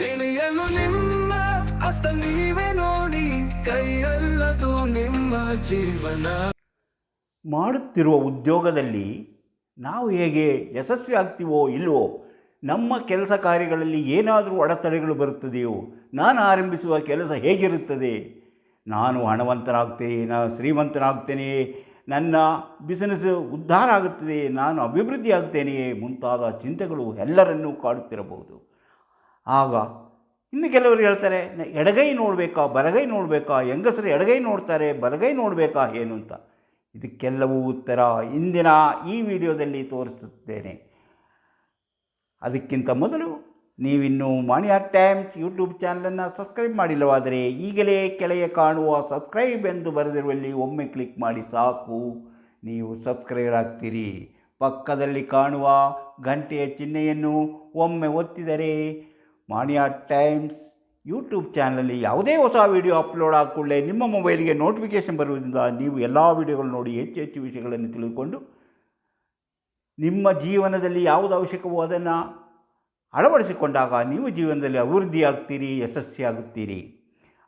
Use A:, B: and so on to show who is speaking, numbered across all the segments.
A: ತಿಳಿಯಲು ನಿಮ್ಮ ಹಸ್ತ ನೀವೇ ನೋಡಿ, ಕೈಯಲ್ಲದು ನಿಮ್ಮ ಜೀವನ.
B: ಮಾಡುತ್ತಿರುವ ಉದ್ಯೋಗದಲ್ಲಿ ನಾವು ಹೇಗೆ ಯಶಸ್ವಿ ಆಗ್ತೀವೋ ಇಲ್ಲವೋ, ನಮ್ಮ ಕೆಲಸ ಕಾರ್ಯಗಳಲ್ಲಿ ಏನಾದರೂ ಅಡೆತಡೆಗಳು ಬರುತ್ತದೆಯೋ, ನಾನು ಆರಂಭಿಸುವ ಕೆಲಸ ಹೇಗಿರುತ್ತದೆ? ನಾನು ಹಣವಂತನಾಗ್ತೇನೆ, ನಾನು ಶ್ರೀಮಂತನಾಗ್ತೇನೆ, ನನ್ನ ಬಿಸಿನೆಸ್ ಉದ್ಧಾರ ಆಗುತ್ತದೆ, ನಾನು ಅಭಿವೃದ್ಧಿ ಆಗ್ತೇನೆಯೇ ಮುಂತಾದ ಚಿಂತೆಗಳು ಎಲ್ಲರನ್ನೂ ಕಾಡುತ್ತಿರಬಹುದು. ಆಗ ಇನ್ನು ಕೆಲವರು ಹೇಳ್ತಾರೆ ಎಡಗೈ ನೋಡಬೇಕಾ, ಬಲಗೈ ನೋಡಬೇಕಾ, ಹೆಂಗಸರು ಎಡಗೈ ನೋಡ್ತಾರೆ, ಬಲಗೈ ನೋಡಬೇಕಾ, ಏನು ಅಂತ? ಇದಕ್ಕೆಲ್ಲವೂ ಉತ್ತರ ಇಂದಿನ ಈ ವಿಡಿಯೋದಲ್ಲಿ ತೋರಿಸುತ್ತೇನೆ ಅದಕ್ಕಿಂತ ಮೊದಲು ನೀವಿನ್ನೂ ಮಾಣಿಯಾ ಟೈಮ್ಸ್ ಯೂಟ್ಯೂಬ್ ಚಾನಲನ್ನು ಸಬ್ಸ್ಕ್ರೈಬ್ ಮಾಡಿಲ್ಲವಾದರೆ ಈಗಲೇ ಕೆಳಗೆ ಕಾಣುವ ಸಬ್ಸ್ಕ್ರೈಬ್ ಎಂದು ಬರೆದಿರುವಲ್ಲಿ ಒಮ್ಮೆ ಕ್ಲಿಕ್ ಮಾಡಿ ಸಾಕು. ನೀವು ಸಬ್ಸ್ಕ್ರೈಬರ್ ಆಗ್ತೀರಿ. ಪಕ್ಕದಲ್ಲಿ ಕಾಣುವ ಗಂಟೆಯ ಚಿಹ್ನೆಯನ್ನು ಒಮ್ಮೆ ಒತ್ತಿದರೆ ಮಾಣಿಯಾ ಟೈಮ್ಸ್ ಯೂಟ್ಯೂಬ್ ಚಾನಲಲ್ಲಿ ಯಾವುದೇ ಹೊಸ ವಿಡಿಯೋ ಅಪ್ಲೋಡ್ ಆದ ಕೂಡಲೇ ನಿಮ್ಮ ಮೊಬೈಲ್ಗೆ ನೋಟಿಫಿಕೇಷನ್ ಬರುವುದರಿಂದ ನೀವು ಎಲ್ಲ ವಿಡಿಯೋಗಳು ನೋಡಿ ಹೆಚ್ಚು ಹೆಚ್ಚು ವಿಷಯಗಳನ್ನು ತಿಳಿದುಕೊಂಡು ನಿಮ್ಮ ಜೀವನದಲ್ಲಿ ಯಾವುದು ಅವಶ್ಯಕವೋ ಅದನ್ನು ಅಳವಡಿಸಿಕೊಂಡಾಗ ನೀವು ಜೀವನದಲ್ಲಿ ಅಭಿವೃದ್ಧಿಯಾಗ್ತೀರಿ ಯಶಸ್ವಿಯಾಗುತ್ತೀರಿ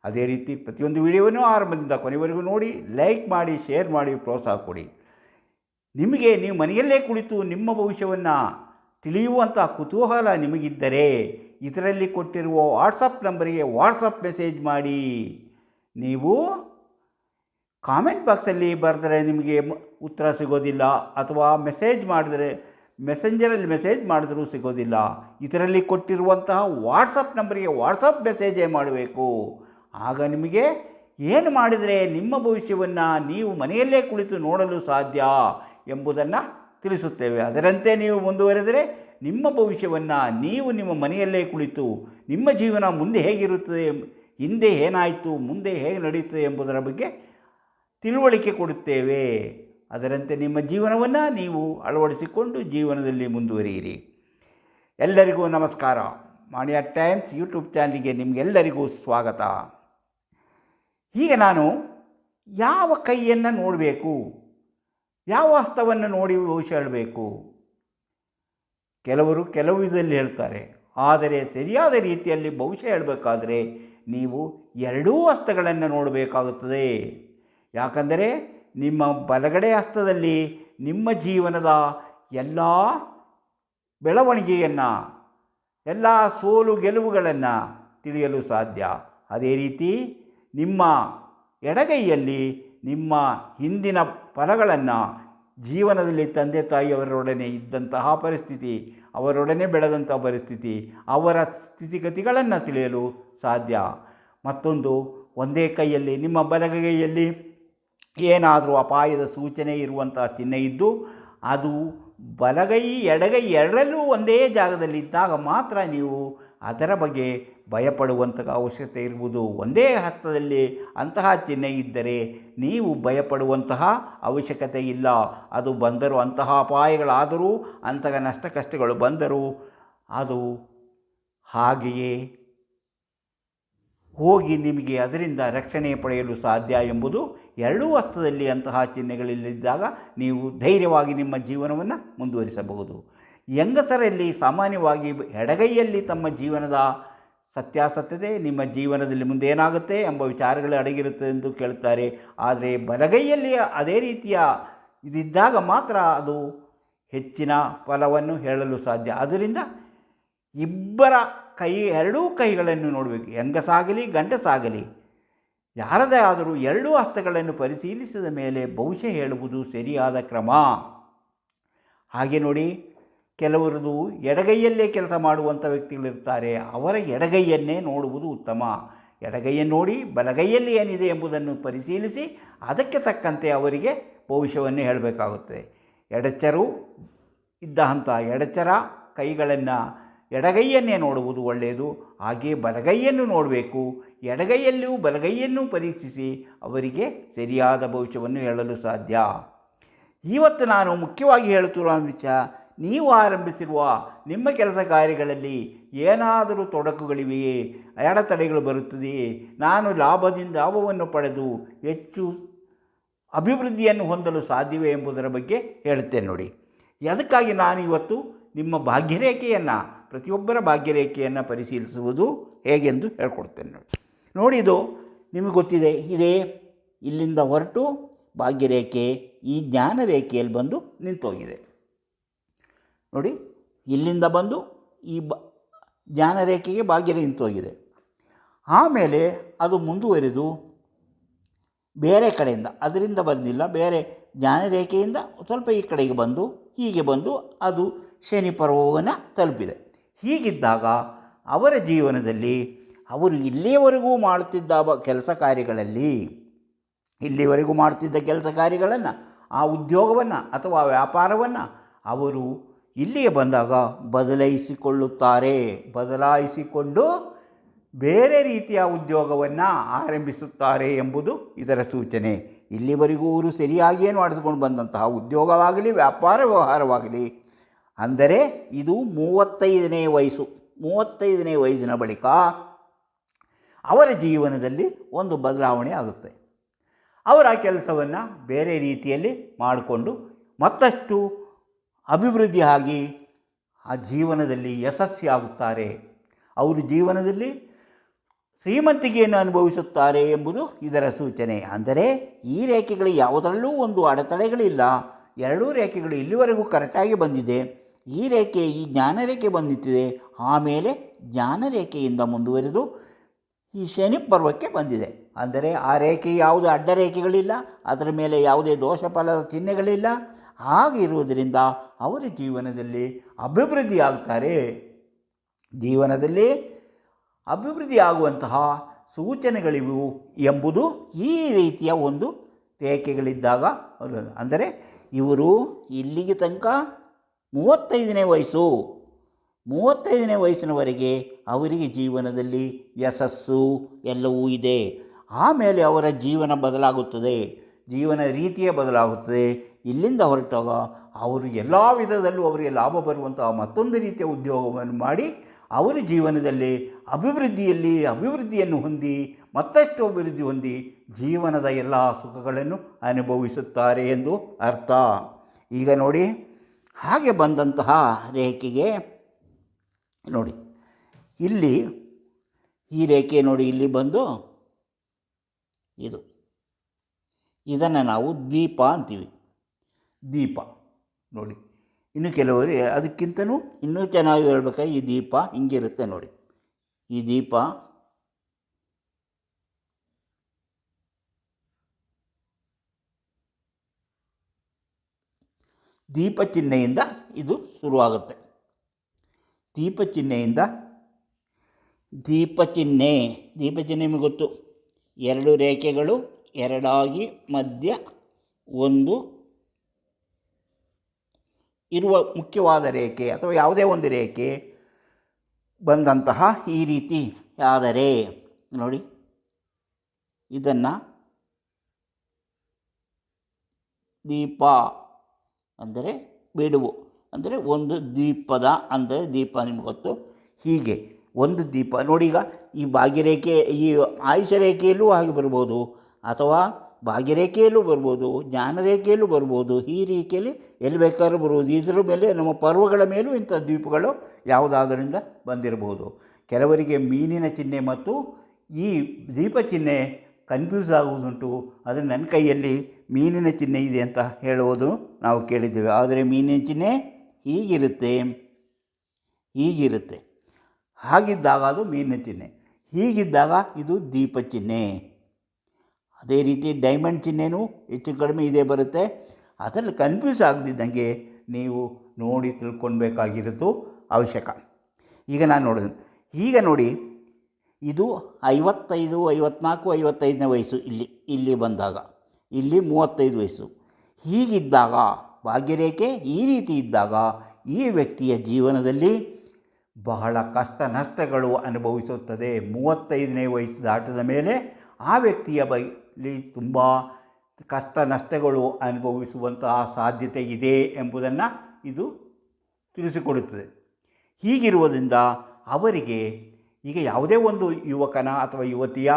B: ಅದೇ ರೀತಿ ಪ್ರತಿಯೊಂದು ವಿಡಿಯೋವನ್ನು ಆರಂಭದಿಂದ ಕೊನೆವರೆಗೂ ನೋಡಿ, ಲೈಕ್ ಮಾಡಿ, ಶೇರ್ ಮಾಡಿ, ಪ್ರೋತ್ಸಾಹ ಕೊಡಿ. ನಿಮಗೆ ನೀವು ಮನೆಯಲ್ಲೇ ಕುಳಿತು ನಿಮ್ಮ ಭವಿಷ್ಯವನ್ನು ತಿಳಿಯುವಂಥ ಕುತೂಹಲ ನಿಮಗಿದ್ದರೆ ಇದರಲ್ಲಿ ಕೊಟ್ಟಿರುವ ವಾಟ್ಸಪ್ ನಂಬರಿಗೆ ವಾಟ್ಸಪ್ ಮೆಸೇಜ್ ಮಾಡಿ. ನೀವು ಕಾಮೆಂಟ್ ಬಾಕ್ಸಲ್ಲಿ ಬರೆದರೆ ನಿಮಗೆ ಉತ್ತರ ಸಿಗೋದಿಲ್ಲ ಅಥವಾ ಮೆಸೇಜ್ ಮಾಡಿದರೆ ಮೆಸೆಂಜರಲ್ಲಿ ಮೆಸೇಜ್ ಮಾಡಿದರೂ ಸಿಗೋದಿಲ್ಲ. ಇದರಲ್ಲಿ ಕೊಟ್ಟಿರುವಂತಹ ವಾಟ್ಸಪ್ ನಂಬರಿಗೆ ವಾಟ್ಸಪ್ ಮೆಸೇಜೇ ಮಾಡಬೇಕು. ಆಗ ನಿಮಗೆ ಏನು ಮಾಡಿದರೆ ನಿಮ್ಮ ಭವಿಷ್ಯವನ್ನು ನೀವು ಮನೆಯಲ್ಲೇ ಕುಳಿತು ನೋಡಲು ಸಾಧ್ಯ ಎಂಬುದನ್ನು ತಿಳಿಸುತ್ತೇವೆ. ಅದರಂತೆ ನೀವು ಮುಂದುವರೆದರೆ ನಿಮ್ಮ ಭವಿಷ್ಯವನ್ನು ನೀವು ನಿಮ್ಮ ಮನೆಯಲ್ಲೇ ಕುಳಿತು ನಿಮ್ಮ ಜೀವನ ಮುಂದೆ ಹೇಗಿರುತ್ತದೆ, ಹಿಂದೆ ಏನಾಯಿತು, ಮುಂದೆ ಹೇಗೆ ನಡೆಯುತ್ತದೆ ಎಂಬುದರ ಬಗ್ಗೆ ತಿಳುವಳಿಕೆ ಕೊಡುತ್ತೇವೆ. ಅದರಂತೆ ನಿಮ್ಮ ಜೀವನವನ್ನು ನೀವು ಅಳವಡಿಸಿಕೊಂಡು ಜೀವನದಲ್ಲಿ ಮುಂದುವರಿಯಿರಿ. ಎಲ್ಲರಿಗೂ ನಮಸ್ಕಾರ. ಮಾಣಿಯ ಟೈಮ್ಸ್ ಯೂಟ್ಯೂಬ್ ಚಾನಲಿಗೆ ನಿಮಗೆಲ್ಲರಿಗೂ ಸ್ವಾಗತ. ಈಗ ನಾನು ಯಾವ ಕೈಯನ್ನು ನೋಡಬೇಕು? ಯಾವ ಹಸ್ತವನ್ನು ನೋಡಿ ಭವಿಷ್ಯ ಹೇಳಬೇಕು ಕೆಲವರು ಕೆಲವು ವಿಧದಲ್ಲಿ ಹೇಳ್ತಾರೆ, ಆದರೆ ಸರಿಯಾದ ರೀತಿಯಲ್ಲಿ ಭವಿಷ್ಯ ಹೇಳಬೇಕಾದ್ರೆ ನೀವು ಎರಡೂ ಹಸ್ತಗಳನ್ನು ನೋಡಬೇಕಾಗುತ್ತದೆ. ಯಾಕಂದರೆ ನಿಮ್ಮ ಬಲಗಡೆ ಹಸ್ತದಲ್ಲಿ ನಿಮ್ಮ ಜೀವನದ ಎಲ್ಲ ಬೆಳವಣಿಗೆಯನ್ನು, ಎಲ್ಲ ಸೋಲು ಗೆಲುವುಗಳನ್ನು ತಿಳಿಯಲು ಸಾಧ್ಯ. ಅದೇ ರೀತಿ ನಿಮ್ಮ ಎಡಗೈಯಲ್ಲಿ ನಿಮ್ಮ ಹಿಂದಿನ ಫಲಗಳನ್ನು ಜೀವನದಲ್ಲಿ ತಂದೆ ತಾಯಿಯವರೊಡನೆ ಇದ್ದಂತಹ ಪರಿಸ್ಥಿತಿ, ಅವರೊಡನೆ ಬೆಳೆದಂಥ ಪರಿಸ್ಥಿತಿ, ಅವರ ಸ್ಥಿತಿಗತಿಗಳನ್ನು ತಿಳಿಯಲು ಸಾಧ್ಯ. ಮತ್ತೊಂದು, ಒಂದೇ ಕೈಯಲ್ಲಿ, ನಿಮ್ಮ ಬಲಗೈಯಲ್ಲಿ ಏನಾದರೂ ಅಪಾಯದ ಸೂಚನೆ ಇರುವಂತಹ ಚಿಹ್ನೆ ಇದ್ದು, ಅದು ಬಲಗೈ ಎಡಗೈ ಎರಡರಲ್ಲೂ ಒಂದೇ ಜಾಗದಲ್ಲಿ ಇದ್ದಾಗ ಮಾತ್ರ ನೀವು ಅದರ ಬಗ್ಗೆ ಭಯಪಡುವಂಥ ಅವಶ್ಯಕತೆ ಇರುವುದು ಒಂದೇ ಹಸ್ತದಲ್ಲಿ ಅಂತಹ ಚಿಹ್ನೆ ಇದ್ದರೆ ನೀವು ಭಯಪಡುವಂತಹ ಅವಶ್ಯಕತೆ ಇಲ್ಲ. ಅದು ಬಂದರೂ ಅಂತಹ ಅಪಾಯಗಳಾದರೂ ಅಂತಹ ನಷ್ಟ ಕಷ್ಟಗಳು ಬಂದರೂ ಅದು ಹಾಗೆಯೇ ಹೋಗಿ ನಿಮಗೆ ಅದರಿಂದ ರಕ್ಷಣೆ ಪಡೆಯಲು ಸಾಧ್ಯ ಎಂಬುದು ಎರಡೂ ಹಸ್ತದಲ್ಲಿ ಅಂತಹ ಚಿಹ್ನೆಗಳಿಲ್ಲದಿದ್ದಾಗ ನೀವು ಧೈರ್ಯವಾಗಿ ನಿಮ್ಮ ಜೀವನವನ್ನು ಮುಂದುವರಿಸಬಹುದು. ಹೆಂಗಸರಲ್ಲಿ ಸಾಮಾನ್ಯವಾಗಿ ಎಡಗೈಯಲ್ಲಿ ತಮ್ಮ ಜೀವನದ ಸತ್ಯಾಸತ್ಯತೆ ನಿಮ್ಮ ಜೀವನದಲ್ಲಿ ಮುಂದೆ ಏನಾಗುತ್ತೆ ಎಂಬ ವಿಚಾರಗಳು ಅಡಗಿರುತ್ತೆ ಎಂದು ಕೇಳುತ್ತಾರೆ. ಆದರೆ ಬಲಗೈಯಲ್ಲಿ ಅದೇ ರೀತಿಯ ಇದಿದ್ದಾಗ ಮಾತ್ರ ಅದು ಹೆಚ್ಚಿನ ಫಲವನ್ನು ಹೇಳಲು ಸಾಧ್ಯ. ಆದ್ದರಿಂದ ಇಬ್ಬರ ಕೈ, ಎರಡೂ ಕೈಗಳನ್ನು ನೋಡಬೇಕು. ಹೆಂಗಸಾಗಲಿ, ಗಂಡಸಾಗಲಿ, ಯಾರದೇ ಆದರೂ ಎರಡೂ ಹಸ್ತಗಳನ್ನು ಪರಿಶೀಲಿಸಿದ ಮೇಲೆ ಬಹುಶಃ ಹೇಳುವುದು ಸರಿಯಾದ ಕ್ರಮ. ಹಾಗೆ ನೋಡಿ ಕೆಲವರದು ಎಡಗೈಯಲ್ಲೇ ಕೆಲಸ ಮಾಡುವಂಥ ವ್ಯಕ್ತಿಗಳಿರ್ತಾರೆ, ಅವರ ಎಡಗೈಯನ್ನೇ ನೋಡುವುದು ಉತ್ತಮ. ಎಡಗೈಯನ್ನು ನೋಡಿ ಬಲಗೈಯಲ್ಲಿ ಏನಿದೆ ಎಂಬುದನ್ನು ಪರಿಶೀಲಿಸಿ ಅದಕ್ಕೆ ತಕ್ಕಂತೆ ಅವರಿಗೆ ಭವಿಷ್ಯವನ್ನು ಹೇಳಬೇಕಾಗುತ್ತದೆ. ಎಡಚರು ಇದ್ದ ಹಂತ, ಎಡಚರ ಕೈಗಳನ್ನು ಎಡಗೈಯನ್ನೇ ನೋಡುವುದು ಒಳ್ಳೆಯದು. ಹಾಗೆಯೇ ಬಲಗೈಯನ್ನು ನೋಡಬೇಕು. ಎಡಗೈಯಲ್ಲಿಯೂ ಬಲಗೈಯನ್ನು ಪರೀಕ್ಷಿಸಿ ಅವರಿಗೆ ಸರಿಯಾದ ಭವಿಷ್ಯವನ್ನು ಹೇಳಲು ಸಾಧ್ಯ. ಇವತ್ತು ನಾನು ಮುಖ್ಯವಾಗಿ ಹೇಳುತ್ತಿರುವ ವಿಷಯ ನೀವು ಆರಂಭಿಸಿರುವ ನಿಮ್ಮ ಕೆಲಸ ಕಾರ್ಯಗಳಲ್ಲಿ ಏನಾದರೂ ತೊಡಕುಗಳಿವೆಯೇ, ಅಡೆತಡೆಗಳು ಬರುತ್ತದೆಯೇ, ನಾನು ಲಾಭದಿಂದ ಲಾಭವನ್ನು ಪಡೆದು ಹೆಚ್ಚು ಅಭಿವೃದ್ಧಿಯನ್ನು ಹೊಂದಲು ಸಾಧ್ಯವೇ ಎಂಬುದರ ಬಗ್ಗೆ ಹೇಳುತ್ತೇನೆ ನೋಡಿ. ಅದಕ್ಕಾಗಿ ನಾನು ಇವತ್ತು ನಿಮ್ಮ ಭಾಗ್ಯರೇಖೆಯನ್ನು, ಪ್ರತಿಯೊಬ್ಬರ ಭಾಗ್ಯರೇಖೆಯನ್ನು ಪರಿಶೀಲಿಸುವುದು ಹೇಗೆಂದು ಹೇಳ್ಕೊಡ್ತೇನೆ ನೋಡಿ. ನೋಡಿ ಇದು ನಿಮಗೆ ಗೊತ್ತಿದೆ, ಇದೇ ಇಲ್ಲಿಂದ ಹೊರಟು ಭಾಗ್ಯರೇಖೆ ಈ ಜ್ಞಾನ ರೇಖೆಯಲ್ಲಿ ಬಂದು ನಿಂತೋಗಿದೆ. ನೋಡಿ, ಇಲ್ಲಿಂದ ಬಂದು ಈ ಬ, ಜ್ಞಾನರೇಖೆಗೆ ರೇಖೆಗೆ ನಿಂತು ನಿಂತೋಗಿದೆ ಆಮೇಲೆ ಅದು ಮುಂದುವರಿದು ಬೇರೆ ಕಡೆಯಿಂದ, ಅದರಿಂದ ಬಂದಿಲ್ಲ, ಬೇರೆ ಜ್ಞಾನರೇಖೆಯಿಂದ ಸ್ವಲ್ಪ ಈ ಕಡೆಗೆ ಬಂದು, ಹೀಗೆ ಬಂದು ಅದು ಶನಿ ಪರ್ವವನ್ನು ತಲುಪಿದೆ. ಹೀಗಿದ್ದಾಗ ಅವರ ಜೀವನದಲ್ಲಿ ಅವರು ಇಲ್ಲಿಯವರೆಗೂ ಮಾಡುತ್ತಿದ್ದ ಕೆಲಸ ಕಾರ್ಯಗಳಲ್ಲಿ, ಇಲ್ಲಿವರೆಗೂ ಮಾಡುತ್ತಿದ್ದ ಕೆಲಸ ಕಾರ್ಯಗಳನ್ನು, ಆ ಉದ್ಯೋಗವನ್ನು ಅಥವಾ ವ್ಯಾಪಾರವನ್ನು ಅವರು ಇಲ್ಲಿಗೆ ಬಂದಾಗ ಬದಲಾಯಿಸಿಕೊಳ್ಳುತ್ತಾರೆ. ಬದಲಾಯಿಸಿಕೊಂಡು ಬೇರೆ ರೀತಿಯ ಉದ್ಯೋಗವನ್ನು ಆರಂಭಿಸುತ್ತಾರೆ ಎಂಬುದು ಇದರ ಸೂಚನೆ. ಇಲ್ಲಿವರೆಗೂ ಅವರು ಸರಿಯಾಗಿಯೇ ಮಾಡಿಸ್ಕೊಂಡು ಬಂದಂತಹ ಉದ್ಯೋಗವಾಗಲಿ, ವ್ಯಾಪಾರ ವ್ಯವಹಾರವಾಗಲಿ, ಅಂದರೆ ಇದು ಮೂವತ್ತೈದನೇ ವಯಸ್ಸು. ಮೂವತ್ತೈದನೇ ವಯಸ್ಸಿನ ಬಳಿಕ ಅವರ ಜೀವನದಲ್ಲಿ ಒಂದು ಬದಲಾವಣೆ ಆಗುತ್ತೆ. ಅವರ ಕೆಲಸವನ್ನು ಬೇರೆ ರೀತಿಯಲ್ಲಿ ಮಾಡಿಕೊಂಡು ಮತ್ತಷ್ಟು ಅಭಿವೃದ್ಧಿ ಆಗಿ ಆ ಜೀವನದಲ್ಲಿ ಯಶಸ್ವಿಯಾಗುತ್ತಾರೆ ಅವರು ಜೀವನದಲ್ಲಿ ಶ್ರೀಮಂತಿಕೆಯನ್ನು ಅನುಭವಿಸುತ್ತಾರೆ ಎಂಬುದು ಇದರ ಸೂಚನೆ. ಅಂದರೆ ಈ ರೇಖೆಗಳು ಯಾವುದರಲ್ಲೂ ಒಂದು ಅಡೆತಡೆಗಳಿಲ್ಲ. ಎರಡೂ ರೇಖೆಗಳು ಇಲ್ಲಿವರೆಗೂ ಕರೆಕ್ಟಾಗಿ ಬಂದಿದೆ. ಈ ರೇಖೆ, ಈ ಜ್ಞಾನ ರೇಖೆ ಬಂದಿತ್ತಿದೆ. ಆಮೇಲೆ ಜ್ಞಾನ ರೇಖೆಯಿಂದ ಮುಂದುವರೆದು ಈ ಶನಿ ಪರ್ವಕ್ಕೆ ಬಂದಿದೆ. ಅಂದರೆ ಆ ರೇಖೆ ಯಾವುದೇ ಅಡ್ಡ ರೇಖೆಗಳಿಲ್ಲ. ಅದರ ಮೇಲೆ ಯಾವುದೇ ದೋಷ ಫಲದ ಚಿಹ್ನೆಗಳಿಲ್ಲ. ಹಾಗಿರುವುದರಿಂದ ಅವರ ಜೀವನದಲ್ಲಿ ಅಭಿವೃದ್ಧಿ ಆಗ್ತಾರೆ ಜೀವನದಲ್ಲಿ ಅಭಿವೃದ್ಧಿ ಆಗುವಂತಹ ಸೂಚನೆಗಳಿವು ಎಂಬುದು ಈ ರೀತಿಯ ಒಂದು ರೇಖೆಗಳಿದ್ದಾಗ ಅವರು ಅಂದರೆ ಇವರು ಇಲ್ಲಿಗೆ ತನಕ ಮೂವತ್ತೈದನೇ ವಯಸ್ಸು. ಮೂವತ್ತೈದನೇ ವಯಸ್ಸಿನವರೆಗೆ ಅವರಿಗೆ ಜೀವನದಲ್ಲಿ ಯಶಸ್ಸು ಎಲ್ಲವೂ ಇದೆ. ಆಮೇಲೆ ಅವರ ಜೀವನ ಬದಲಾಗುತ್ತದೆ. ಜೀವನ ರೀತಿಯೇ ಬದಲಾಗುತ್ತದೆ. ಇಲ್ಲಿಂದ ಹೊರಟಾಗ ಅವರು ಎಲ್ಲ ವಿಧದಲ್ಲೂ ಅವರಿಗೆ ಲಾಭ ಬರುವಂತಹ ಮತ್ತೊಂದು ರೀತಿಯ ಉದ್ಯೋಗವನ್ನು ಮಾಡಿ ಅವರ ಜೀವನದಲ್ಲಿ ಅಭಿವೃದ್ಧಿಯಲ್ಲಿ ಅಭಿವೃದ್ಧಿಯನ್ನು ಹೊಂದಿ, ಮತ್ತಷ್ಟು ಅಭಿವೃದ್ಧಿ ಹೊಂದಿ ಜೀವನದ ಎಲ್ಲ ಸುಖಗಳನ್ನು ಅನುಭವಿಸುತ್ತಾರೆ ಎಂದು ಅರ್ಥ. ಈಗ ನೋಡಿ, ಹಾಗೆ ಬಂದಂತಹ ರೇಖೆಗೆ ನೋಡಿ, ಇಲ್ಲಿ ಈ ರೇಖೆ ನೋಡಿ, ಇಲ್ಲಿ ಬಂದು ಇದು. ಇದನ್ನು ನಾವು ದ್ವೀಪ ಅಂತೀವಿ. ದೀಪ. ನೋಡಿ, ಇನ್ನು ಕೆಲವರು ಅದಕ್ಕಿಂತಲೂ ಇನ್ನೂ ಚೆನ್ನಾಗಿ ಹೇಳ್ಬೇಕಾದ್ರೆ ಈ ದೀಪ ಹಿಂಗಿರುತ್ತೆ ನೋಡಿ. ಈ ದೀಪ. ದೀಪ ಚಿಹ್ನೆಯಿಂದ ಇದು ಶುರುವಾಗುತ್ತೆ. ದೀಪ ಚಿಹ್ನೆಯಿಂದ ದೀಪ ಚಿಹ್ನೆ. ದೀಪ ಚಿಹ್ನೆ ನಿಮಗೆ ಗೊತ್ತು. ಎರಡು ರೇಖೆಗಳು ಎರಡಾಗಿ ಮಧ್ಯ ಒಂದು ಇರುವ ಮುಖ್ಯವಾದ ರೇಖೆ ಅಥವಾ ಯಾವುದೇ ಒಂದು ರೇಖೆ ಬಂದಂತಹ ಈ ರೀತಿ ಆದರೆ ನೋಡಿ ಇದನ್ನು ದೀಪ ಅಂದರೆ ಬಿಡುವು ಅಂದರೆ ಒಂದು ದೀಪದ ಅಂದರೆ ದೀಪ ನಿಮ್ಗೆ ಗೊತ್ತು. ಹೀಗೆ ಒಂದು ದೀಪ ನೋಡಿ ಈಗ ಈ ಭಾಗ್ಯರೇಖೆ ಈ ಆಯುಷ ರೇಖೆಯಲ್ಲೂ ಹಾಗೆ ಬರ್ಬೋದು. ಅಥವಾ ಭಾಗ್ಯರೇಖೆಯಲ್ಲೂ ಬರ್ಬೋದು, ಜ್ಞಾನರೇಖೆಯಲ್ಲೂ ಬರ್ಬೋದು, ಈ ರೇಖೆಯಲ್ಲಿ ಎಲ್ಲಿ ಬೇಕಾದ್ರೂ ಬರ್ಬೋದು. ಇದರ ಮೇಲೆ ನಮ್ಮ ಪರ್ವಗಳ ಮೇಲೂ ಇಂಥ ದ್ವೀಪಗಳು ಯಾವುದಾದರಿಂದ ಬಂದಿರಬಹುದು. ಕೆಲವರಿಗೆ ಮೀನಿನ ಚಿಹ್ನೆ ಮತ್ತು ಈ ದ್ವೀಪ ಚಿಹ್ನೆ ಕನ್ಫ್ಯೂಸ್ ಆಗುವುದುಂಟು. ಅದು ನನ್ನ ಕೈಯಲ್ಲಿ ಮೀನಿನ ಚಿಹ್ನೆ ಇದೆ ಅಂತ ಹೇಳುವುದು ನಾವು ಕೇಳಿದ್ದೇವೆ. ಆದರೆ ಮೀನಿನ ಚಿಹ್ನೆ ಹೀಗಿರುತ್ತೆ ಹೀಗಿರುತ್ತೆ. ಹಾಗಿದ್ದಾಗ ಅದು ಮೀನಿನ ಚಿಹ್ನೆ. ಹೀಗಿದ್ದಾಗ ಇದು ದೀಪ ಚಿಹ್ನೆ. ಅದೇ ರೀತಿ ಡೈಮಂಡ್ ಚಿಹ್ನೆನೂ ಹೆಚ್ಚು ಕಡಿಮೆ ಇದೇ ಬರುತ್ತೆ. ಅದರಲ್ಲಿ ಕನ್ಫ್ಯೂಸ್ ಆಗದಿದ್ದಂಗೆ ನೀವು ನೋಡಿ ತಿಳ್ಕೊಳ್ಬೇಕಾಗಿರೋದು ಅವಶ್ಯಕ. ಈಗ ನಾನು ನೋಡಿದೆ. ಈಗ ನೋಡಿ, ಇದು ಐವತ್ತೈದು, ಐವತ್ನಾಲ್ಕು, ಐವತ್ತೈದನೇ ವಯಸ್ಸು ಇಲ್ಲಿ ಇಲ್ಲಿ ಬಂದಾಗ. ಇಲ್ಲಿ ಮೂವತ್ತೈದು ವಯಸ್ಸು. ಹೀಗಿದ್ದಾಗ, ಭಾಗ್ಯರೇಖೆ ಈ ರೀತಿ ಇದ್ದಾಗ ಈ ವ್ಯಕ್ತಿಯ ಜೀವನದಲ್ಲಿ ಬಹಳ ಕಷ್ಟ ನಷ್ಟಗಳು ಅನುಭವಿಸುತ್ತದೆ. ಮೂವತ್ತೈದನೇ ವಯಸ್ಸು ದಾಟದ ಮೇಲೆ ಆ ವ್ಯಕ್ತಿಯ ಬಳಿ ತುಂಬ ಕಷ್ಟ ನಷ್ಟಗಳು ಅನುಭವಿಸುವಂತಹ ಸಾಧ್ಯತೆ ಇದೆ ಎಂಬುದನ್ನು ಇದು ತಿಳಿಸಿಕೊಡುತ್ತದೆ. ಹೀಗಿರುವುದರಿಂದ ಅವರಿಗೆ ಈಗ ಯಾವುದೇ ಒಂದು ಯುವಕನ ಅಥವಾ ಯುವತಿಯ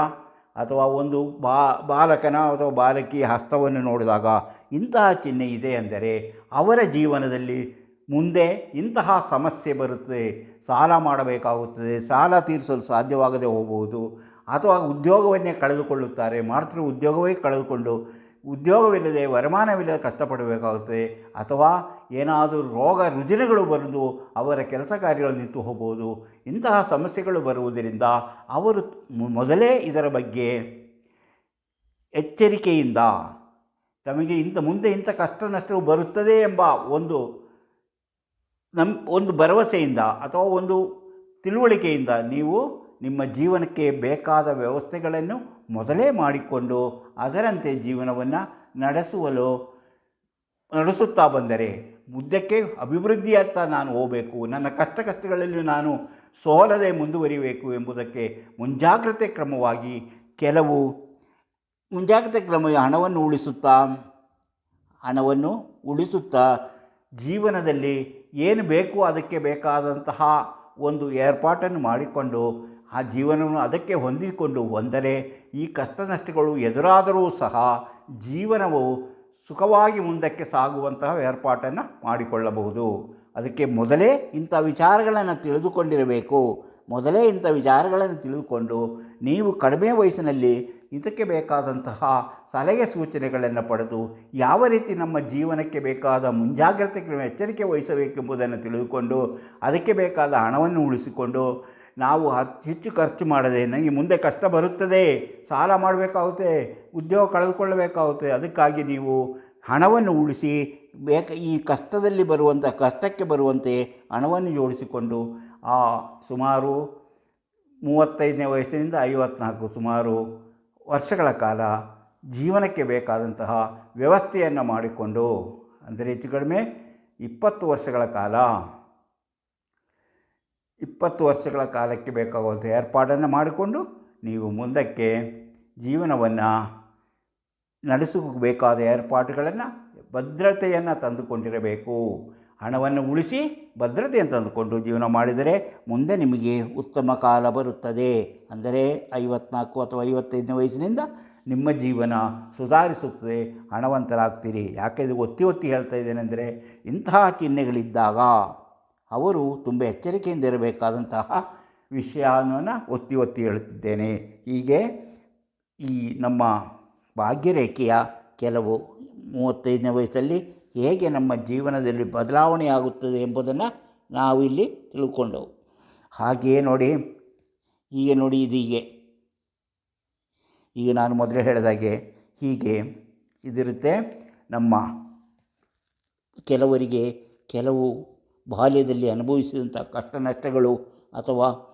B: ಅಥವಾ ಒಂದು ಬಾ ಬಾಲಕನ ಅಥವಾ ಬಾಲಕಿಯ ಹಸ್ತವನ್ನು ನೋಡಿದಾಗ ಇಂತಹ ಚಿಹ್ನೆ ಇದೆ ಅಂದರೆ ಅವರ ಜೀವನದಲ್ಲಿ ಮುಂದೆ ಇಂತಹ ಸಮಸ್ಯೆ ಬರುತ್ತದೆ, ಸಾಲ ಮಾಡಬೇಕಾಗುತ್ತದೆ, ಸಾಲ ತೀರಿಸಲು ಸಾಧ್ಯವಾಗದೆ ಹೋಗಬಹುದು ಅಥವಾ ಉದ್ಯೋಗವನ್ನೇ ಕಳೆದುಕೊಳ್ಳುತ್ತಾರೆ, ಮಾತೃ ಉದ್ಯೋಗವೇ ಕಳೆದುಕೊಂಡು ಉದ್ಯೋಗವಿಲ್ಲದೆ ವರಮಾನವಿಲ್ಲದೆ ಕಷ್ಟಪಡಬೇಕಾಗುತ್ತದೆ ಅಥವಾ ಏನಾದರೂ ರೋಗ ರುಜಿನಗಳು ಬರೆದು ಅವರ ಕೆಲಸ ಕಾರ್ಯಗಳು ನಿಂತು ಹೋಗ್ಬೋದು, ಇಂತಹ ಸಮಸ್ಯೆಗಳು ಬರುವುದರಿಂದ ಅವರು ಮೊದಲೇ ಇದರ ಬಗ್ಗೆ ಎಚ್ಚರಿಕೆಯಿಂದ, ತಮಗೆ ಇಂಥ ಮುಂದೆ ಇಂಥ ಕಷ್ಟ ನಷ್ಟವು ಬರುತ್ತದೆ ಎಂಬ ಒಂದು ನಮ್ಮ ಒಂದು ಭರವಸೆಯಿಂದ ಅಥವಾ ಒಂದು ತಿಳುವಳಿಕೆಯಿಂದ ನೀವು ನಿಮ್ಮ ಜೀವನಕ್ಕೆ ಬೇಕಾದ ವ್ಯವಸ್ಥೆಗಳನ್ನು ಮೊದಲೇ ಮಾಡಿಕೊಂಡು ಅದರಂತೆ ಜೀವನವನ್ನು ನಡೆಸುವಲು, ನಡೆಸುತ್ತಾ ಬಂದರೆ ಮುದ್ದಕ್ಕೆ ಅಭಿವೃದ್ಧಿಯತ್ತ ನಾನು ಹೋಗಬೇಕು. ನನ್ನ ಕಷ್ಟ ಕಷ್ಟಗಳಲ್ಲಿ ನಾನು ಸೋಲದೆ ಮುಂದುವರಿಬೇಕು ಎಂಬುದಕ್ಕೆ ಮುಂಜಾಗ್ರತೆ ಕ್ರಮವಾಗಿ ಕೆಲವು ಮುಂಜಾಗ್ರತೆ ಕ್ರಮ ಹಣವನ್ನು ಉಳಿಸುತ್ತಾ ಹಣವನ್ನು ಉಳಿಸುತ್ತಾ ಜೀವನದಲ್ಲಿ ಏನು ಬೇಕು ಅದಕ್ಕೆ ಬೇಕಾದಂತಹ ಒಂದು ಏರ್ಪಾಟನ್ನು ಮಾಡಿಕೊಂಡು ಆ ಜೀವನವನ್ನು ಅದಕ್ಕೆ ಹೊಂದಿಕೊಂಡು ಬಂದರೆ ಈ ಕಷ್ಟ ನಷ್ಟಗಳು ಎದುರಾದರೂ ಸಹ ಜೀವನವು ಸುಖವಾಗಿ ಮುಂದಕ್ಕೆ ಸಾಗುವಂತಹ ಏರ್ಪಾಟನ್ನು ಮಾಡಿಕೊಳ್ಳಬಹುದು. ಅದಕ್ಕೆ ಮೊದಲೇ ಇಂಥ ವಿಚಾರಗಳನ್ನು ತಿಳಿದುಕೊಂಡಿರಬೇಕು. ಮೊದಲೇ ಇಂಥ ವಿಚಾರಗಳನ್ನು ತಿಳಿದುಕೊಂಡು ನೀವು ಕಡಿಮೆ ವಯಸ್ಸಿನಲ್ಲಿ ಇದಕ್ಕೆ ಬೇಕಾದಂತಹ ಸಲಹೆ ಸೂಚನೆಗಳನ್ನು ಪಡೆದು ಯಾವ ರೀತಿ ನಮ್ಮ ಜೀವನಕ್ಕೆ ಬೇಕಾದ ಮುಂಜಾಗ್ರತೆ ಎಚ್ಚರಿಕೆ ವಹಿಸಬೇಕೆಂಬುದನ್ನು ತಿಳಿದುಕೊಂಡು ಅದಕ್ಕೆ ಬೇಕಾದ ಹಣವನ್ನು ಉಳಿಸಿಕೊಂಡು ನಾವು ಹಚ್- ಹೆಚ್ಚು ಖರ್ಚು ಮಾಡದೆ, ನನಗೆ ಮುಂದೆ ಕಷ್ಟ ಬರುತ್ತದೆ, ಸಾಲ ಮಾಡಬೇಕಾಗುತ್ತೆ, ಉದ್ಯೋಗ ಕಳೆದುಕೊಳ್ಳಬೇಕಾಗುತ್ತೆ, ಅದಕ್ಕಾಗಿ ನೀವು ಹಣವನ್ನು ಉಳಿಸಿ, ಬೇಕ, ಈ ಕಷ್ಟದಲ್ಲಿ ಬರುವಂಥ ಕಷ್ಟಕ್ಕೆ ಬರುವಂತೆ ಹಣವನ್ನು ಜೋಡಿಸಿಕೊಂಡು, ಆ ಸುಮಾರು ಮೂವತ್ತೈದನೇ ವಯಸ್ಸಿನಿಂದ ಐವತ್ನಾಲ್ಕು ಸುಮಾರು ವರ್ಷಗಳ ಕಾಲ ಜೀವನಕ್ಕೆ ಬೇಕಾದಂತಹ ವ್ಯವಸ್ಥೆಯನ್ನು ಮಾಡಿಕೊಂಡು, ಅಂದರೆ ಹೆಚ್ಚು ಕಡಿಮೆ ಇಪ್ಪತ್ತು ವರ್ಷಗಳ ಕಾಲ ಇಪ್ಪತ್ತು ವರ್ಷಗಳ ಕಾಲಕ್ಕೆ ಬೇಕಾಗುವಂಥ ಏರ್ಪಾಡನ್ನು ಮಾಡಿಕೊಂಡು ನೀವು ಮುಂದಕ್ಕೆ ಜೀವನವನ್ನು ನಡೆಸಬೇಕಾದ ಏರ್ಪಾಟುಗಳನ್ನು ಭದ್ರತೆಯನ್ನು ತಂದುಕೊಂಡಿರಬೇಕು. ಹಣವನ್ನು ಉಳಿಸಿ ಭದ್ರತೆಯನ್ನು ತಂದುಕೊಂಡು ಜೀವನ ಮಾಡಿದರೆ ಮುಂದೆ ನಿಮಗೆ ಉತ್ತಮ ಕಾಲ ಬರುತ್ತದೆ. ಅಂದರೆ ಐವತ್ನಾಲ್ಕು ಅಥವಾ ಐವತ್ತೈದನೇ ವಯಸ್ಸಿನಿಂದ ನಿಮ್ಮ ಜೀವನ ಸುಧಾರಿಸುತ್ತದೆ, ಹಣವಂತರಾಗ್ತೀರಿ. ಯಾಕೆ ಇದು ಒತ್ತಿ ಒತ್ತಿ ಹೇಳ್ತಾ ಇದ್ದೇನೆಂದರೆ ಇಂತಹ ಚಿಹ್ನೆಗಳಿದ್ದಾಗ ಅವರು ತುಂಬ ಎಚ್ಚರಿಕೆಯಿಂದ ಇರಬೇಕಾದಂತಹ ವಿಷಯವನ್ನು ಒತ್ತಿ ಒತ್ತಿ ಹೇಳುತ್ತಿದ್ದೇನೆ. ಹೀಗೆ ಈ ನಮ್ಮ ಭಾಗ್ಯರೇಖೆಯ ಕೆಲವು ಮೂವತ್ತೈದನೇ ವಯಸ್ಸಲ್ಲಿ ಹೇಗೆ ನಮ್ಮ ಜೀವನದಲ್ಲಿ ಬದಲಾವಣೆ ಆಗುತ್ತದೆ ಎಂಬುದನ್ನು ನಾವು ಇಲ್ಲಿ ತಿಳ್ಕೊಂಡವು. ಹಾಗೆಯೇ ನೋಡಿ, ಹೀಗೆ ನೋಡಿ, ಇದು ಹೀಗೆ. ಈಗ ನಾನು ಮೊದಲೇ ಹೇಳಿದಾಗೆ ಹೀಗೆ ಇದಿರುತ್ತೆ ನಮ್ಮ ಕೆಲವರಿಗೆ ಕೆಲವು ಬಾಲ್ಯದಲ್ಲಿ ಅನುಭವಿಸಿದಂಥ ಕಷ್ಟ ನಷ್ಟಗಳು ಅಥವಾ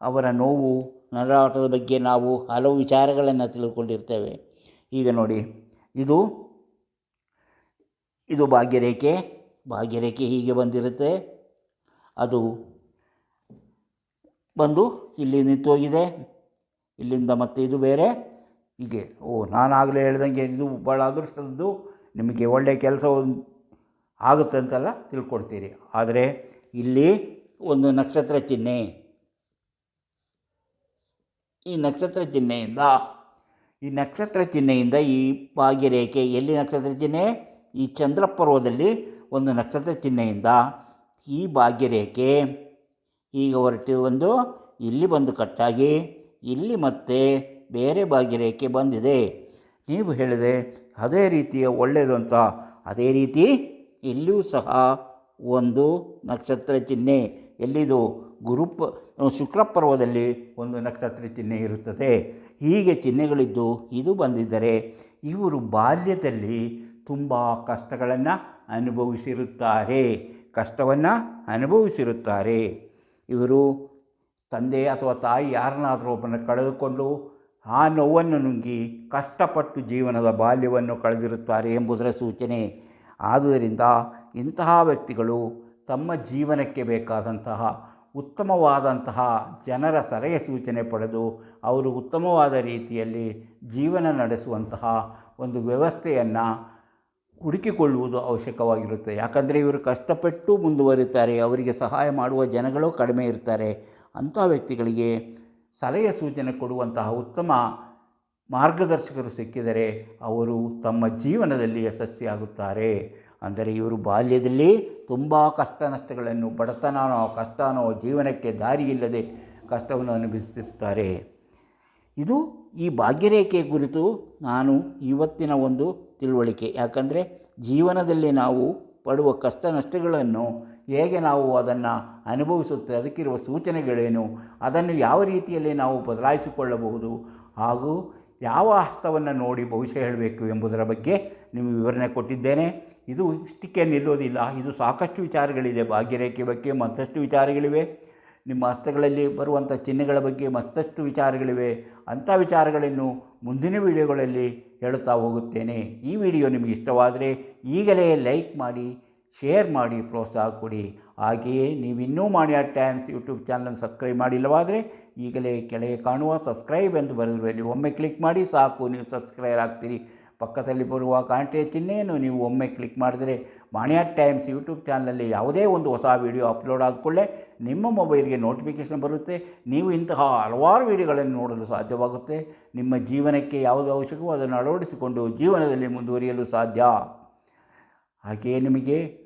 B: ಅವರ ನೋವು ನರಳಾಟದ ಬಗ್ಗೆ ನಾವು ಹಲವು ವಿಚಾರಗಳನ್ನು ತಿಳಿದುಕೊಂಡಿರ್ತೇವೆ ಈಗ ನೋಡಿ, ಇದು ಇದು ಭಾಗ್ಯರೇಖೆ. ಭಾಗ್ಯರೇಖೆ ಹೀಗೆ ಬಂದಿರುತ್ತೆ. ಅದು ಬಂದು ಇಲ್ಲಿ ನಿಂತೋಗಿದೆ. ಇಲ್ಲಿಂದ ಮತ್ತೆ ಇದು ಬೇರೆ. ಹೀಗೆ, ಓ, ನಾನಾಗಲೇ ಹೇಳ್ದಂಗೆ ಇದು ಭಾಳ ಅದೃಷ್ಟದ್ದು. ನಿಮಗೆ ಒಳ್ಳೆಯ ಕೆಲಸ ಆಗುತ್ತೆ ಅಂತೆಲ್ಲ ತಿಳ್ಕೊಡ್ತೀರಿ. ಆದರೆ ಇಲ್ಲಿ ಒಂದು ನಕ್ಷತ್ರ ಚಿಹ್ನೆ. ಈ ನಕ್ಷತ್ರ ಚಿಹ್ನೆಯಿಂದ, ಈ ನಕ್ಷತ್ರ ಚಿಹ್ನೆಯಿಂದ ಈ ಭಾಗ್ಯರೇಖೆ ಎಲ್ಲಿ ನಕ್ಷತ್ರ ಚಿಹ್ನೆ? ಈ ಚಂದ್ರ ಪರ್ವದಲ್ಲಿ ಒಂದು ನಕ್ಷತ್ರ ಚಿಹ್ನೆಯಿಂದ. ಈ ಭಾಗ್ಯರೇಖೆ ಈಗ ಹೊರಟು ಒಂದು ಇಲ್ಲಿ ಬಂದು ಕಟ್ಟಾಗಿ, ಇಲ್ಲಿ ಮತ್ತೆ ಬೇರೆ ಭಾಗ್ಯರೇಖೆ ಬಂದಿದೆ. ನೀವು ಹೇಳಿದೆ, ಅದೇ ರೀತಿಯ ಒಳ್ಳೆಯದು ಅಂತ. ಅದೇ ರೀತಿ ಇಲ್ಲಿಯೂ ಸಹ ಒಂದು ನಕ್ಷತ್ರ ಚಿಹ್ನೆ ಎಲ್ಲಿದು? ಗುರುಪ ಶುಕ್ರ ಪರ್ವದಲ್ಲಿ ಒಂದು ನಕ್ಷತ್ರ ಚಿಹ್ನೆ ಇರುತ್ತದೆ. ಹೀಗೆ ಚಿಹ್ನೆಗಳಿದ್ದು ಇದು ಬಂದಿದ್ದರೆ ಇವರು ಬಾಲ್ಯದಲ್ಲಿ ತುಂಬ ಕಷ್ಟಗಳನ್ನು ಅನುಭವಿಸಿರುತ್ತಾರೆ. ಕಷ್ಟವನ್ನು ಅನುಭವಿಸಿರುತ್ತಾರೆ. ಇವರು ತಂದೆ ಅಥವಾ ತಾಯಿ ಯಾರನ್ನಾದರೂ ಒಬ್ಬನ ಕಳೆದುಕೊಂಡು ಆ ನೋವನ್ನು ನುಂಗಿ ಕಷ್ಟಪಟ್ಟು ಜೀವನದ ಬಾಲ್ಯವನ್ನು ಕಳೆದಿರುತ್ತಾರೆ ಎಂಬುದರ ಸೂಚನೆ. ಆದುದರಿಂದ ಇಂತಹ ವ್ಯಕ್ತಿಗಳು ತಮ್ಮ ಜೀವನಕ್ಕೆ ಬೇಕಾದಂತಹ ಉತ್ತಮವಾದಂತಹ ಜನರ ಸಲಹೆ ಸೂಚನೆ ಪಡೆದು ಅವರು ಉತ್ತಮವಾದ ರೀತಿಯಲ್ಲಿ ಜೀವನ ನಡೆಸುವಂತಹ ಒಂದು ವ್ಯವಸ್ಥೆಯನ್ನು ಹುಡುಕಿಕೊಳ್ಳುವುದು ಅವಶ್ಯಕವಾಗಿರುತ್ತೆ. ಯಾಕಂದರೆ ಇವರು ಕಷ್ಟಪಟ್ಟು ಮುಂದುವರಿತಾರೆ, ಅವರಿಗೆ ಸಹಾಯ ಮಾಡುವ ಜನಗಳು ಕಡಿಮೆ ಇರ್ತಾರೆ. ಅಂಥ ವ್ಯಕ್ತಿಗಳಿಗೆ ಸಲಹೆ ಸೂಚನೆ ಕೊಡುವಂತಹ ಉತ್ತಮ ಮಾರ್ಗದರ್ಶಕರು ಸಿಕ್ಕಿದರೆ ಅವರು ತಮ್ಮ ಜೀವನದಲ್ಲಿ ಯಶಸ್ವಿಯಾಗುತ್ತಾರೆ. ಅಂದರೆ ಇವರು ಬಾಲ್ಯದಲ್ಲಿ ತುಂಬ ಕಷ್ಟ ನಷ್ಟಗಳನ್ನು, ಬಡತನನೋ, ಕಷ್ಟನೋ, ಜೀವನಕ್ಕೆ ದಾರಿಯಿಲ್ಲದೆ ಕಷ್ಟವನ್ನು ಅನುಭವಿಸುತ್ತಿರ್ತಾರೆ ಇದು ಈ ಭಾಗ್ಯರೇಖೆ ಕುರಿತು ನಾನು ಇವತ್ತಿನ ಒಂದು ತಿಳುವಳಿಕೆ. ಯಾಕಂದರೆ ಜೀವನದಲ್ಲಿ ನಾವು ಪಡುವ ಕಷ್ಟ ನಷ್ಟಗಳನ್ನು ಹೇಗೆ ನಾವು ಅದನ್ನು ಅನುಭವಿಸುತ್ತೆ ಅದಕ್ಕಿರುವ ಸೂಚನೆಗಳೇನು, ಅದನ್ನು ಯಾವ ರೀತಿಯಲ್ಲಿ ನಾವು ಬದಲಾಯಿಸಿಕೊಳ್ಳಬಹುದು ಹಾಗೂ ಯಾವ ಹಸ್ತವನ್ನು ನೋಡಿ ಭವಿಷ್ಯ ಹೇಳಬೇಕು ಎಂಬುದರ ಬಗ್ಗೆ ನಿಮಗೆ ವಿವರಣೆ ಕೊಟ್ಟಿದ್ದೇನೆ. ಇದು ಇಷ್ಟಕ್ಕೆ ನಿಲ್ಲೋದಿಲ್ಲ. ಇದು ಸಾಕಷ್ಟು ವಿಚಾರಗಳಿದೆ. ಭಾಗ್ಯರೇಖೆ ಬಗ್ಗೆ ಮತ್ತಷ್ಟು ವಿಚಾರಗಳಿವೆ. ನಿಮ್ಮ ಹಸ್ತಗಳಲ್ಲಿ ಬರುವಂಥ ಚಿಹ್ನೆಗಳ ಬಗ್ಗೆ ಮತ್ತಷ್ಟು ವಿಚಾರಗಳಿವೆ. ಅಂಥ ವಿಚಾರಗಳನ್ನು ಮುಂದಿನ ವಿಡಿಯೋಗಳಲ್ಲಿ ಹೇಳುತ್ತಾ ಹೋಗುತ್ತೇನೆ. ಈ ವಿಡಿಯೋ ನಿಮಗೆ ಇಷ್ಟವಾದರೆ ಈಗಲೇ ಲೈಕ್ ಮಾಡಿ ಶೇರ್ ಮಾಡಿ, ಪ್ರೋತ್ಸಾಹ ಕೊಡಿ. ಹಾಗೆಯೇ ನೀವಿನ್ನೂ ಆ ಟೈಮ್ಸ್ ಯೂಟ್ಯೂಬ್ ಚಾನಲ್ ಸಬ್ಸ್ಕ್ರೈಬ್ ಮಾಡಿಲ್ಲವಾದರೆ ಈಗಲೇ ಕೆಳಗೆ ಕಾಣುವ ಸಬ್ಸ್ಕ್ರೈಬ್ ಎಂದು ಬರೆದಿರುವಲ್ಲಿ ಒಮ್ಮೆ ಕ್ಲಿಕ್ ಮಾಡಿ, ಸಾಕು, ನೀವು ಸಬ್ಸ್ಕ್ರೈಬ್ ಆಗ್ತೀರಿ. ಪಕ್ಕದಲ್ಲಿ ಬರುವ ಕಾಂಟೆ ಚಿಹ್ನೆಯನ್ನು ನೀವು ಒಮ್ಮೆ ಕ್ಲಿಕ್ ಮಾಡಿದರೆ ಮಾಣಿಯಾ ಟೈಮ್ಸ್ ಯೂಟ್ಯೂಬ್ ಚಾನಲಲ್ಲಿ ಯಾವುದೇ ಒಂದು ಹೊಸ ವೀಡಿಯೋ ಅಪ್ಲೋಡ್ ಆದಕೊಳ್ಳೆ ನಿಮ್ಮ ಮೊಬೈಲ್ಗೆ ನೋಟಿಫಿಕೇಷನ್ ಬರುತ್ತೆ. ನೀವು ಇಂತಹ ಹಲವಾರು ವೀಡಿಯೋಗಳನ್ನು ನೋಡಲು ಸಾಧ್ಯವಾಗುತ್ತೆ. ನಿಮ್ಮ ಜೀವನಕ್ಕೆ ಯಾವುದು ಅವಶ್ಯಕವೋ ಅದನ್ನು ಅಳವಡಿಸಿಕೊಂಡು ಜೀವನದಲ್ಲಿ ಮುಂದುವರಿಯಲು ಸಾಧ್ಯ. ಹಾಗೆಯೇ ನಿಮಗೆ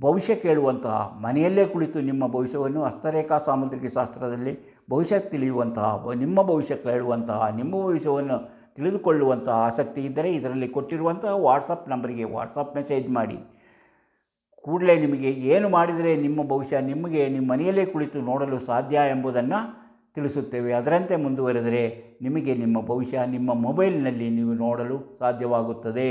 B: ಭವಿಷ್ಯ ಕೇಳುವಂತಹ ಮನೆಯಲ್ಲೇ ಕುಳಿತು ನಿಮ್ಮ ಭವಿಷ್ಯವನ್ನು ಹಸ್ತರೇಖಾ ಸಾಮುದ್ರಿಕ ಶಾಸ್ತ್ರದಲ್ಲಿ ಭವಿಷ್ಯ ತಿಳಿಯುವಂತಹ, ನಿಮ್ಮ ಭವಿಷ್ಯ ಕೇಳುವಂತಹ, ನಿಮ್ಮ ಭವಿಷ್ಯವನ್ನು ತಿಳಿದುಕೊಳ್ಳುವಂತಹ ಆಸಕ್ತಿ ಇದ್ದರೆ ಇದರಲ್ಲಿ ಕೊಟ್ಟಿರುವಂತಹ ವಾಟ್ಸಪ್ ನಂಬರಿಗೆ ವಾಟ್ಸಪ್ ಮೆಸೇಜ್ ಮಾಡಿ. ಕೂಡಲೇ ನಿಮಗೆ ಏನು ಮಾಡಿದರೆ ನಿಮ್ಮ ಭವಿಷ್ಯ ನಿಮಗೆ ನಿಮ್ಮ ಮನೆಯಲ್ಲೇ ಕುಳಿತು ನೋಡಲು ಸಾಧ್ಯ ಎಂಬುದನ್ನು ತಿಳಿಸುತ್ತೇವೆ. ಅದರಂತೆ ಮುಂದುವರೆದರೆ ನಿಮಗೆ ನಿಮ್ಮ ಭವಿಷ್ಯ ನಿಮ್ಮ ಮೊಬೈಲ್ನಲ್ಲಿ ನೀವು ನೋಡಲು ಸಾಧ್ಯವಾಗುತ್ತದೆ.